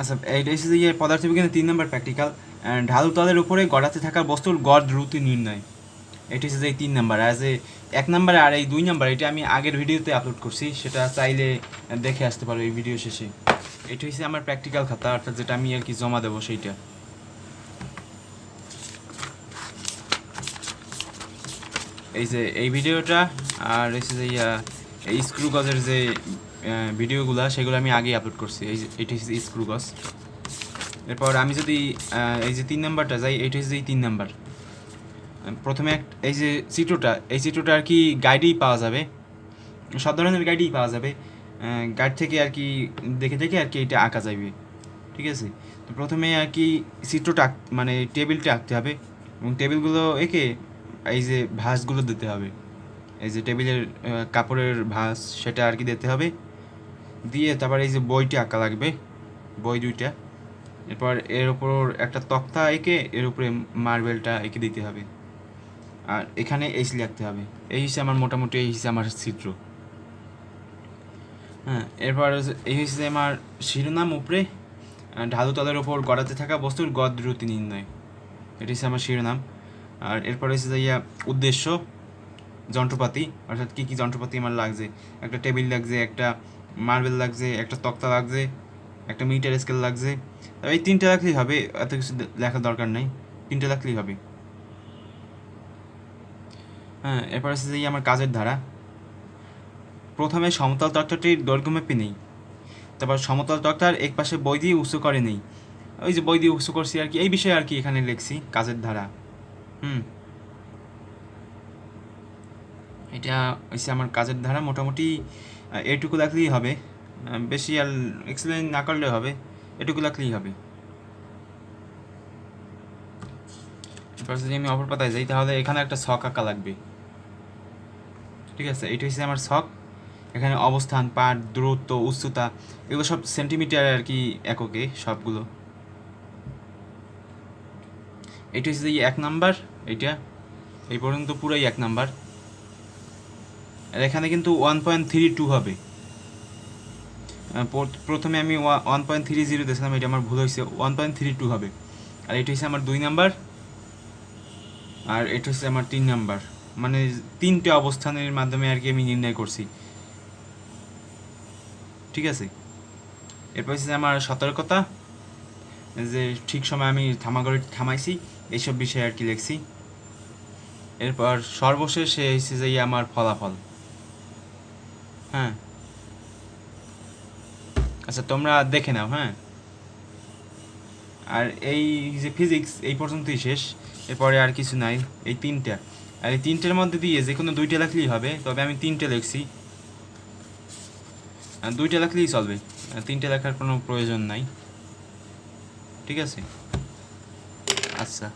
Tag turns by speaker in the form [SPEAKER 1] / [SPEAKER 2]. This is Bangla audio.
[SPEAKER 1] আচ্ছা এইটা হচ্ছে যে পদার্থবিজ্ঞানের তিন নম্বর প্র্যাকটিক্যাল ঢালু তলের উপরে গড়াতে থাকা বস্তুর গড় দ্রুতি নির্ণয়। এটা হচ্ছে যে তিন নাম্বার। আর যে এক নাম্বার আর এই দুই নাম্বার, এটা আমি আগের ভিডিওতে আপলোড করছি, সেটা চাইলে দেখে আসতে পারো এই ভিডিও শেষে। এটা হচ্ছে আমার প্র্যাকটিক্যাল খাতা, অর্থাৎ যেটা আমি আর কি জমা দেবো সেইটা। এই যে এই ভিডিওটা, আর হচ্ছে যে এই স্ক্রু গজের যে ভিডিওগুলো, সেগুলো আমি আগেই আপলোড করছি। এই যে এটা হচ্ছে স্ক্রু গজ এরপর আমি যদি এই যে তিন নাম্বারটা যাই এইটা হচ্ছে এই তিন নাম্বার। প্রথমে এক এই যে চিত্রটা, এই চিত্রটা আর কি গাইডেই পাওয়া যাবে। সব ধরনের গাইডেই পাওয়া যাবে। গাইড থেকে আর কি, দেখে দেখে আর কি এটা আঁকা যাবে। ঠিক আছে? তো প্রথমে আর কি চিত্রটা মানে টেবিলটা আঁকতে হবে। এবং টেবিলগুলো এঁকে এই যে ভাঁজগুলো দিতে হবে। এই যে টেবিলের কাপড়ের ভাঁজ, সেটা আর কি দিতে হবে। দিয়ে তারপর এই যে বইটা আঁকা লাগবে, বই দুইটা। এরপর এর উপর একটা তক্তা এঁকে এর উপরে মার্বেলটা এঁকে দিতে হবে। আর এখানে এইচ লিখতে হবে। এই হিসেবে আমার মোটামুটি, এই হিসেবে আমার চিত্র। হ্যাঁ এরপর হচ্ছে- এই হিসেবে আমার শিরোনাম উপরে ঢালু তলের ওপর গড়াতে থাকা বস্তুর গদ দ্রুতি নির্ণয়। এটি হচ্ছে আমার শিরোনাম। আর এরপর হচ্ছে যে ইয়া, উদ্দেশ্য, যন্ত্রপাতি, অর্থাৎ কী কী যন্ত্রপাতি আমার লাগছে। একটা টেবিল লাগছে, একটা মার্বেল লাগছে, একটা তক্তা লাগছে, একটা মিটার স্কেল লাগছে। এই তিনটে রাখলেই হবে, এত কিছু লেখার দরকার নেই। তিনটে রাখলেই হবে। হ্যাঁ এরপর হচ্ছে যে আমার কাজের ধারা। প্রথমে সমতল তক্তাটির দৈর্ঘ্যমাপি নেই। তারপর সমতল তক্তার এক পাশে বই দিয়ে উঁচু করে নেই। ওই যে বই দিয়ে উঁচু করছি আর কি, এই বিষয়ে আর কি এখানে লিখছি, কাজের ধারা। হুম। এটা হচ্ছে আমার কাজের ধারা মোটামুটি আহ, এইটুকু রাখলেই হবে। বেশি আর এক্সপ্লেন না করলেও হবে এটুকু রাখলেই হবে। এরপর যদি আমি অপর পাতায় যাই তাহলে এখানে একটা ছক আঁকা লাগবে। ঠিক আছে? এটা হচ্ছে আমার ছক এখানে অবস্থান পাঠ দূরত্ব উচ্চতা এগুলো সব সেন্টিমিটার আর কি এককে সবগুলো। এটা হচ্ছে এক নাম্বার এইটা। এই পর্যন্ত পুরাই এক নাম্বার। আর এখানে কিন্তু ওয়ান পয়েন্ট থ্রি টু হবে। প্রথমে আমি ওয়ান পয়েন্ট থ্রি জিরো দিয়েছিলাম এটা আমার ভুল হয়েছে ওয়ান পয়েন্ট থ্রি টু হবে। আর এটা হচ্ছে আমার দুই নাম্বার, আর এটা হচ্ছে আমার তিন নাম্বার। মানে তিনটে অবস্থানের মাধ্যমে আর কি আমি নির্ণয় করছি। ঠিক আছে? এরপর হচ্ছে আমার সতর্কতা, যে ঠিক সময় আমি থামাগড়ি থামাইছি এইসব বিষয়ে আর কি লিখছি। এরপর সর্বশেষে হচ্ছে যে আমার ফলাফল। হ্যাঁ। আচ্ছা তোমরা দেখে নাও হ্যাঁ। আর এই যে ফিজিক্স এই পর্যন্তই শেষ। এরপরে আর কিছু নাই, এই তিনটা। আর এই তিনটের মধ্যে দিয়ে যে কোনো দুইটা লেখলেই হবে, তবে আমি তিনটে লিখছি। দুইটা লেখলেই চলবে তিনটে লেখার কোনো প্রয়োজন নাই। ঠিক আছে? আচ্ছা।